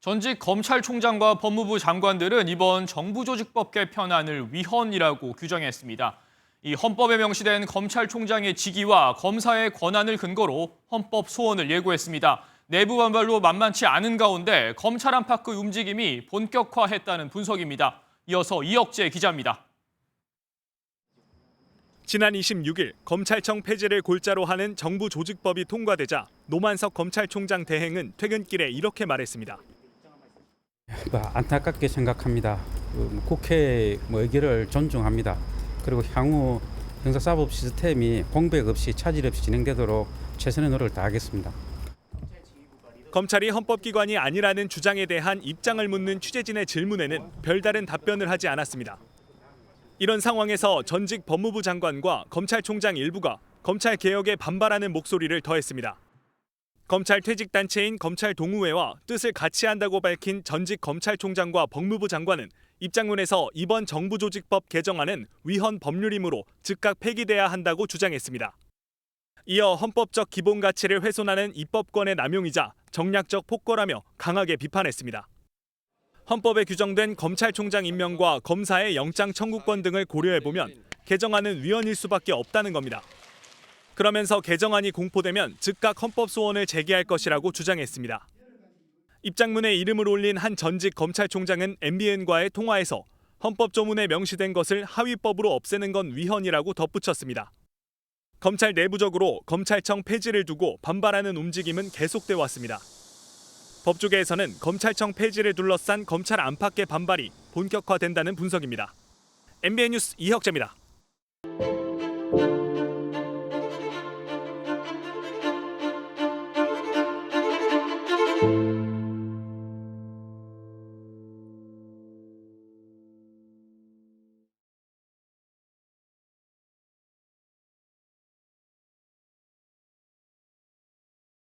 전직 검찰총장과 법무부 장관들은 이번 정부조직법 개편안을 위헌이라고 규정했습니다. 이 헌법에 명시된 검찰총장의 직위와 검사의 권한을 근거로 헌법 소원을 예고했습니다. 내부 반발로 만만치 않은 가운데 검찰 안팎의 움직임이 본격화했다는 분석입니다. 이어서 이혁재 기자입니다. 지난 26일 검찰청 폐지를 골자로 하는 정부 조직법이 통과되자 노만석 검찰총장 대행은 퇴근길에 이렇게 말했습니다. 뭐 안타깝게 생각합니다. 그뭐 국회 뭐 의결을 존중합니다. 그리고 향후 형사사법 시스템이 공백 없이 차질 없이 진행되도록 최선의 노력을 다하겠습니다. 검찰이 헌법기관이 아니라는 주장에 대한 입장을 묻는 취재진의 질문에는 별다른 답변을 하지 않았습니다. 이런 상황에서 전직 법무부 장관과 검찰총장 일부가 검찰 개혁에 반발하는 목소리를 더했습니다. 검찰 퇴직 단체인 검찰 동우회와 뜻을 같이 한다고 밝힌 전직 검찰총장과 법무부 장관은 입장문에서 이번 정부 조직법 개정안은 위헌 법률이므로 즉각 폐기돼야 한다고 주장했습니다. 이어 헌법적 기본 가치를 훼손하는 입법권의 남용이자 정략적 폭거라며 강하게 비판했습니다. 헌법에 규정된 검찰총장 임명과 검사의 영장 청구권 등을 고려해 보면 개정안은 위헌일 수밖에 없다는 겁니다. 그러면서 개정안이 공포되면 즉각 헌법 소원을 제기할 것이라고 주장했습니다. 입장문에 이름을 올린 한 전직 검찰총장은 MBN과의 통화에서 헌법 조문에 명시된 것을 하위법으로 없애는 건 위헌이라고 덧붙였습니다. 검찰 내부적으로 검찰청 폐지를 두고 반발하는 움직임은 계속돼 왔습니다. 법조계에서는 검찰청 폐지를 둘러싼 검찰 안팎의 반발이 본격화된다는 분석입니다. MBN 뉴스 이혁재입니다.